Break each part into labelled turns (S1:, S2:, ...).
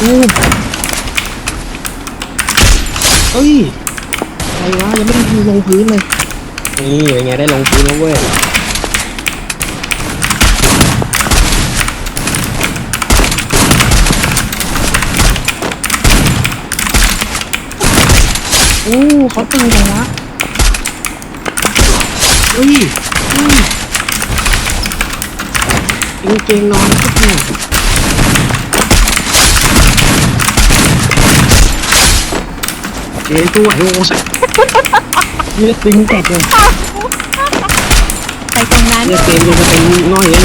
S1: อู้เอ้ยอะไรวะยังไม่ได้ลงพื้นเลย นี่เป็นไงได้ลงพื้นแล้วเว้ยอู้เขาตึงจังวะเฮ้ยเฮ้ยกางเกงนอนก็ถูก เจ๊ตัวโอ้โหเลือดตึงจัดเลย
S2: ไปตรงนั้น
S1: เลือดเต็มจนจะเป็นง่อยเลย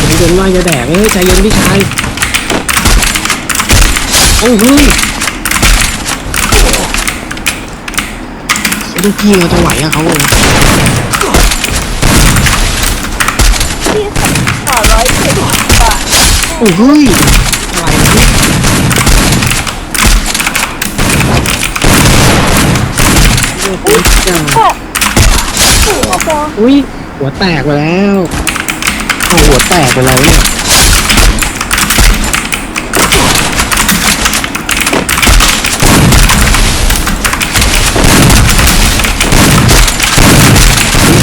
S1: ผมจนง่อยจะแดกเฮ้ยใจเย็นพี่ชายโอ้เฮ้ยลูกพี่เราจะไหวอะเขาเลย
S2: ที่ขอร้อยสิบบาท
S1: โอ้เฮ้ยอะไรเนี่ยเลือดตึงจัง
S2: โอ้โห
S1: อุ้ยหัวแตกไปแล้วเอาหัวแตกไปแล้วเนี่ย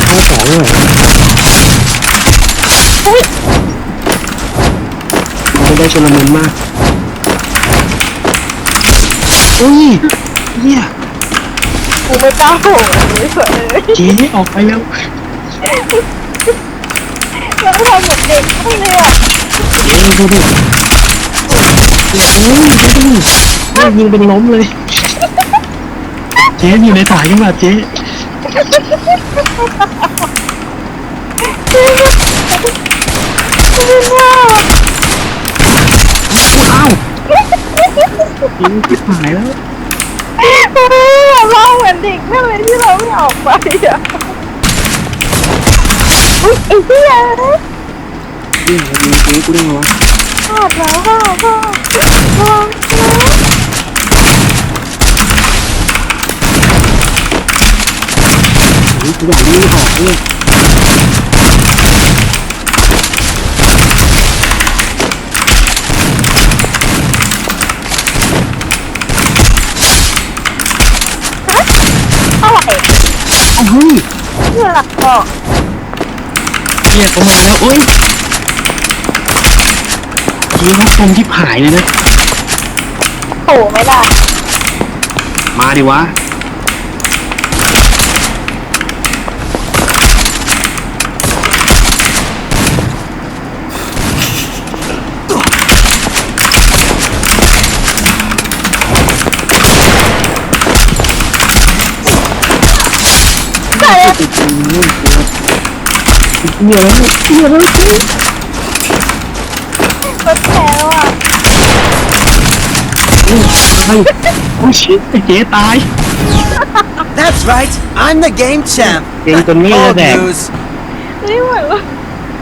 S1: เข้าสองเลยไม่ได้ชนละมุนมากอุ้ยเฮีย
S2: กูไม่กล้าโผล่เลยเฉยเลย
S1: เจ๊ออกไปแล้ว
S2: แล้วทำเหมือนเด็กไม่เลยอะ
S1: เจ๊ดูดิโอ้ยดูดิแม่งยิงเป็นล้มเลย เจ๊อยู่ในสายยังแบบเจ๊
S2: ไม่น่า
S1: อ้าวยิงทิบหายแล้ว
S2: เล่าเหมือนเด็กนั่นเลยที่เราไม่ออกไปอะอุ้ยไอ้เหี้ย
S1: เฮียยิงกูกูได้ไงวะ
S2: พลาดแล้วพลาดพลาดพลาด
S1: โอ้ยกูอยากยิงออกเลย เอาเฮ้ย
S2: เพื่อหลักบอก
S1: เฮียเขามาแล้วเอ้ยยิงเขาคมที่หายเลยนะ
S2: โผล่ไม่ได้
S1: มาดิวะ
S2: ใส่
S1: ติดจริงนี่เหี้ยแล้วเหี้ยแล้วเจ๊
S2: รถแพ้แล้วอะ
S1: โอ้ยตายโอ้ยชิเจ๊ตาย
S3: That's right, I'm the game champ.
S1: Game
S3: Not
S1: con Mila
S3: old
S1: Dad.
S3: news.
S2: นี่เหมือนว่า